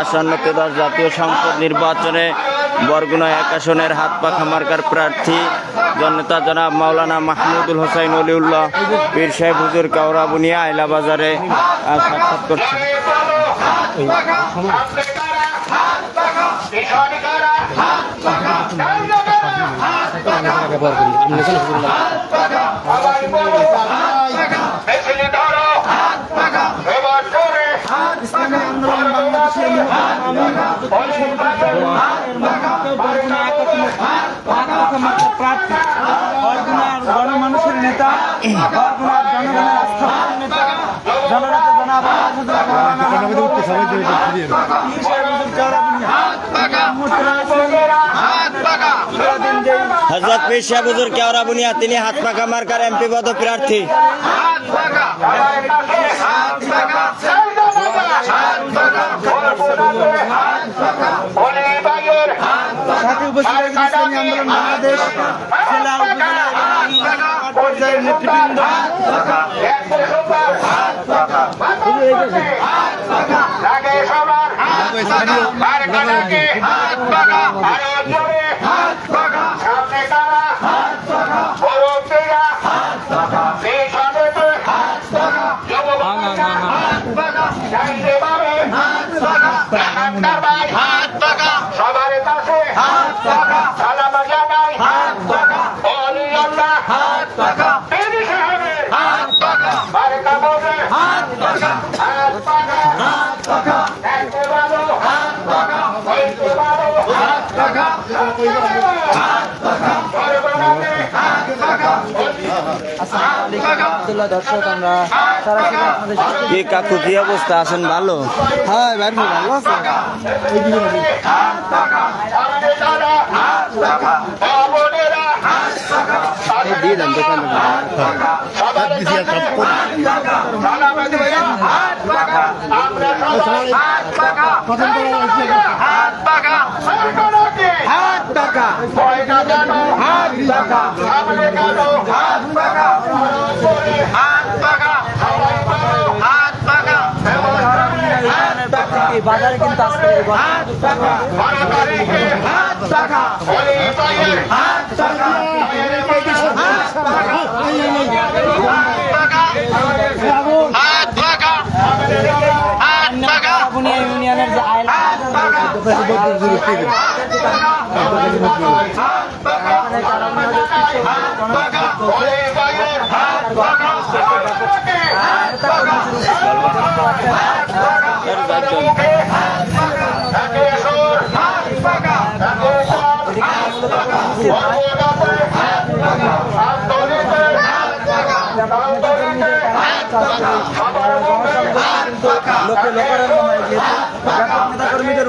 আসন্ন তেদশ জাতীয় সংসদ নির্বাচনে বরগুনা এক আসনের হাত পাখা মার্কার প্রার্থী জনতা জনাব মাওলানা মাহমুদুল হোসাইন অলিউল্লাহ, পীর সাহেব হুজুর কাউরা বুনিয়া আইলা বাজারে সাক্ষাৎ করছে প্রার্থী বরগুনার গণমানুষের নেতা বরগুনার জনগণের নেতা জননেতা জনাব হজরত পীর সাহেব হুজুর কাউরা বুনিয়া তিনি হাত পাখা মার্কার এমপি পদ প্রার্থী সাথে উপস্থিত ইসলামী আন্দোলন বাংলাদেশ জেলা উপজেলা পর্যায়ের নেতৃবৃন্দ। লাগে সবার ডাক্তার ভাই সবার কাছে হাত সালাম দর্শক আমরা সরাসরি আপনাদের কি কাকু কি অবস্থা? আছেন ভালো? হ্যাঁ ভাই ভালো আছে। দিয়ে দেন দোকান। হাত এই বাজারে কিন্তু আজকে হাত টাকা হাত টাকা বুনিয়া ইউনিয়নের যে আইলা হলি পায়ের হাত টাকা তাকে সুর হাত টাকা তাকে সুর লোকে লোকারণ্য হয়ে গিয়েছে ব্যাপক নেতাকর্মীদের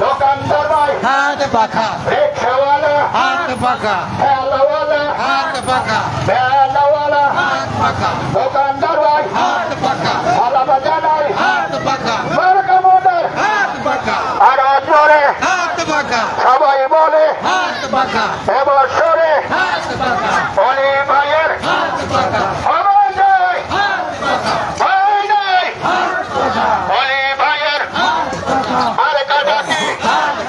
দোকানদার ভাই হাত পাখা। হাত পাখা। হাত পাখা। হাত পাখা। দোকানদার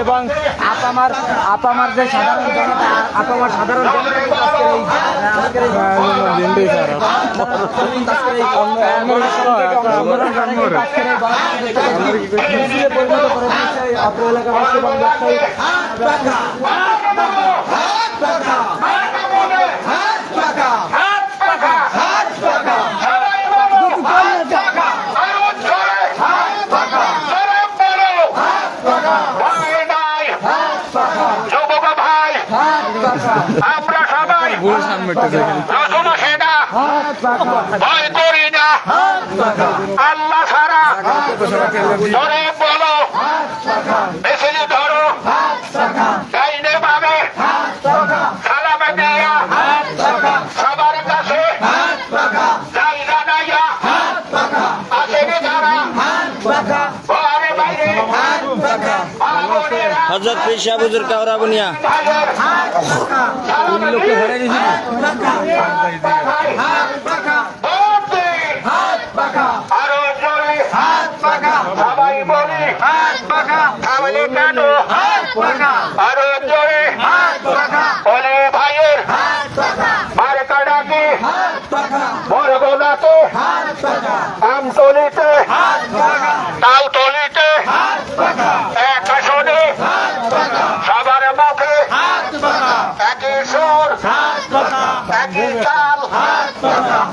এবং আপামার আপামার যে সাধারণ জনতা আপামার সাধারণ জনতা কিন্তু আজকের এই আজকের এই আজকের এই অঙ্গরাইজের অংশগ্রহণ করে আজকের এই গণসংযোগটাকে মিছিলে পরিণত করে এলাকাবাসী এবং ব্যবসায়ী আমরা সবাই রচনা সেনা ভয় করি না আল্লাহ ছাড়া এসে ধরো। ডাইনে পাবে সালামে দিয়া সবার কাছে। যাই জানাইয়া। আসেনি তারা। ঘরে বাইরে। হজরত পীর সাহেব হুজুর কাউরা বুনিয়া জোরে সবাই বলি তাহলে কেন আরও জোরে বলে ভাইয়ের মার কাটাকে বরগোলাতে আমতলিতে তালতলিতে এক আসনে সবার মুখে একই সুর একই তাল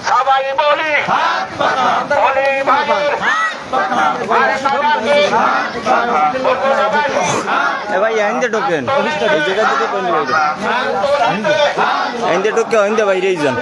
সবাই বলি বলি ভাইয়ের ভাই আইন্দে ঢোকেন এই জায়গা থেকে কোন বাইরে আইন্দে ঢোকে আইন্দে বাইরে যান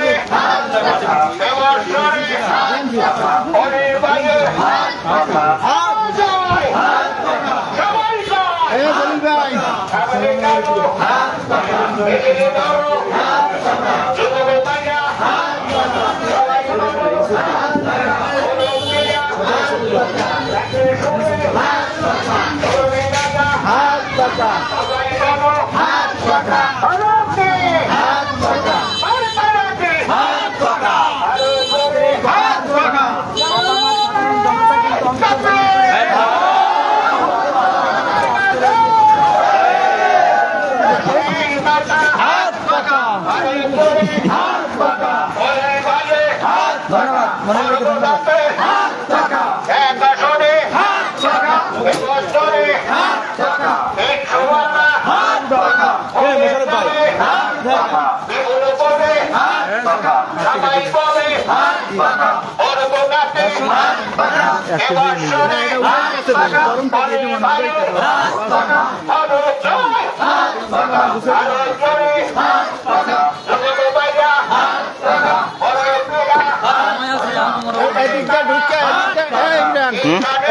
এদিক দিয়ে ঢুকে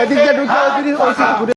এদিক দিয়ে ঢুকে।